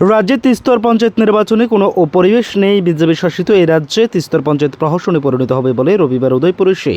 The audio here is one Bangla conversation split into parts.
রাজ্যে তিস্তর পঞ্চায়েত নির্বাচনে কোনো পরিবেশ নেই। বিজেপি শাসিত এই রাজ্যে তিস্তর পঞ্চায়েত প্রহসনে পরিণত হবে বলে রবিবার উদয়পুরে এসে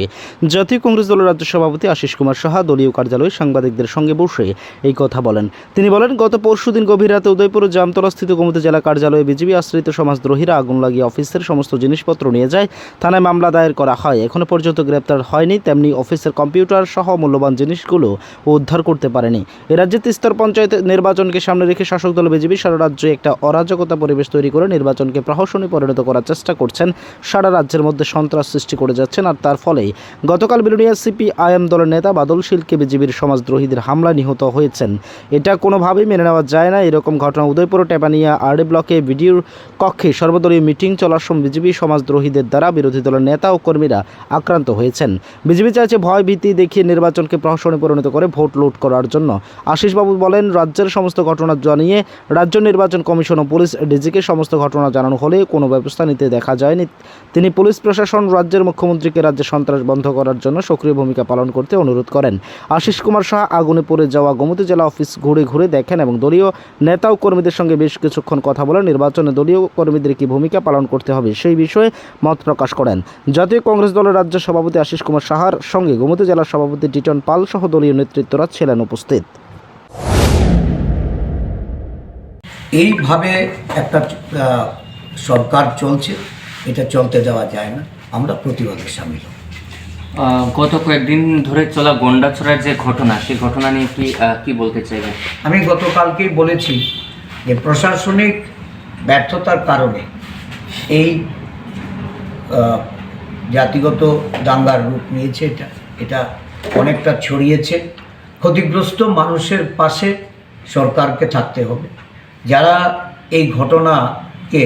জাতীয় কংগ্রেস দলের রাজ্য সভাপতি আশিস কুমার সাহা দলীয় কার্যালয়ে সাংবাদিকদের সঙ্গে বসে এই কথা বলেন। তিনি বলেন, গত পরশুদিন গভীর রাতে উদয়পুর জামতলাস্থিত গোমতী জেলা কার্যালয়ে বিজেপি আশ্রিত সমাজদ্রোহীরা আগুন লাগিয়ে অফিসের সমস্ত জিনিসপত্র নিয়ে যায়। থানায় মামলা দায়ের করা হয়। এখনও পর্যন্ত গ্রেপ্তার হয়নি। তেমনি অফিসের কম্পিউটার সহ মূল্যবান জিনিসগুলো উদ্ধার করতে পারেনি। এ রাজ্যে তিস্তর পঞ্চায়েত নির্বাচনকে সামনে রেখে শাসক দল বিজেপি সারা রাজ্যে একটা অরাজকতা পরিবেশ তৈরি করে নির্বাচনকে প্রহসনে পরিণত করার চেষ্টা করছেন। সারা রাজ্যের মধ্যে সন্ত্রাস সৃষ্টি করে যাচ্ছেন আর তার ফলেই গতকাল বিরোধীয়া সিপিআইএম দলের নেতা বাদল শিলকে বিজেপির সমাজদ্রোহীদের হামলা নিহত হয়েছেন। এটা কোনোভাবেই মেনে নেওয়া যায় না। এরকম ঘটনা উদয়পুর, টেপানিয়া আরডি ব্লকে ভিডিওর কক্ষে সর্বদলীয় মিটিং চলার সময় বিজেপি সমাজদ্রোহীদের দ্বারা বিরোধী দলের নেতা ও কর্মীরা আক্রান্ত হয়েছেন। বিজেপি চাইছে ভয় ভীতি দেখিয়ে নির্বাচনকে প্রহসনে পরিণত করে ভোট লুট করার জন্য। আশিসবাবু বলেন, রাজ্যের সমস্ত ঘটনা জানিয়ে রাজ্য নির্বাচন কমিশন ও পুলিশ ডিজিকে সমস্ত ঘটনা জানানো হলে কোনো ব্যবস্থা নিতে দেখা যায়নি। তিনি পুলিশ প্রশাসন, রাজ্যের মুখ্যমন্ত্রীকে রাজ্যে সন্ত্রাস বন্ধ করার জন্য সক্রিয় ভূমিকা পালন করতে অনুরোধ করেন। আশিস কুমার শাহ আগুনে পড়ে যাওয়া গোমতী জেলা অফিস ঘুরে ঘুরে দেখেন এবং দলীয় নেতা ও কর্মীদের সঙ্গে বেশ কিছুক্ষণ কথা বলে নির্বাচনে দলীয় কর্মীদের কী ভূমিকা পালন করতে হবে সেই বিষয়ে মত প্রকাশ করেন। জাতীয় কংগ্রেস দলের রাজ্য সভাপতি আশিস কুমার সাহার সঙ্গে গোমতী জেলার সভাপতি টিটন পাল সহ দলীয় নেতৃত্বরা ছিলেন উপস্থিত। এইভাবে একটা সরকার চলছে এটা চলতে দেওয়া যায় না। আমরা প্রতিবাদে সামিল। গত কয়েকদিন ধরে চলা গন্ডাছড়ার যে ঘটনা সেই ঘটনা নিয়ে কি কি বলতে চাইবেন আমি গতকালকেই বলেছি যে প্রশাসনিক ব্যর্থতার কারণে এই জাতিগত দাঙ্গার রূপ নিয়েছে এটা। এটা অনেকটা ছড়িয়েছে। ক্ষতিগ্রস্ত মানুষের পাশে সরকারকে থাকতে হবে। যারা এই ঘটনাকে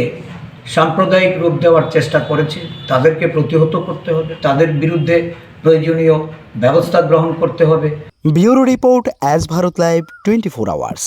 সাম্প্রদায়িক রূপ দেওয়ার চেষ্টা করেছে, তাদেরকে প্রতিহত করতে হবে, তাদের বিরুদ্ধে প্রয়োজনীয় ব্যবস্থা গ্রহণ করতে হবে। Bureau report Aaj Bharat live twenty four hours.